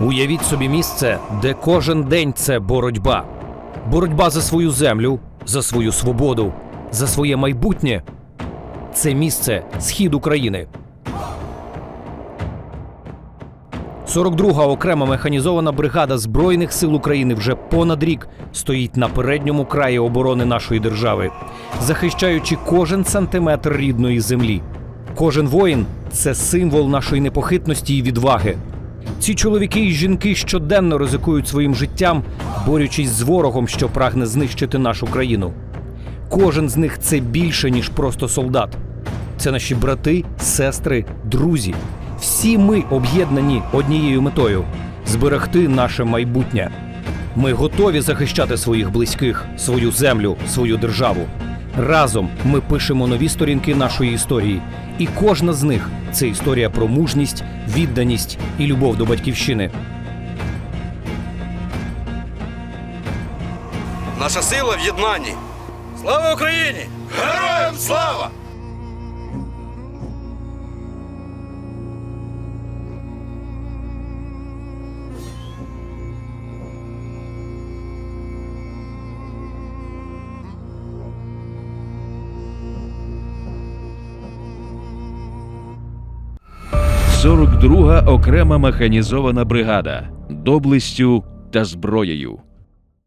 Уявіть собі місце, де кожен день це боротьба. Боротьба за свою землю, за свою свободу, за своє майбутнє. Це місце схід України. 42-га окрема механізована бригада Збройних сил України вже понад рік стоїть на передньому краї оборони нашої держави, захищаючи кожен сантиметр рідної землі. Кожен воїн це символ нашої непохитності і відваги. Ці чоловіки і жінки щоденно ризикують своїм життям, борючись з ворогом, що прагне знищити нашу країну. Кожен з них це більше, ніж просто солдат. Це наші брати, сестри, друзі. Всі ми об'єднані однією метою зберегти наше майбутнє. Ми готові захищати своїх близьких, свою землю, свою державу. Разом ми пишемо нові сторінки нашої історії, і кожна з них це історія про мужність, відданість і любов до батьківщини. Наша сила в єднанні. Слава Україні! Героям слава! – 42 окрема механізована бригада доблестю та зброєю.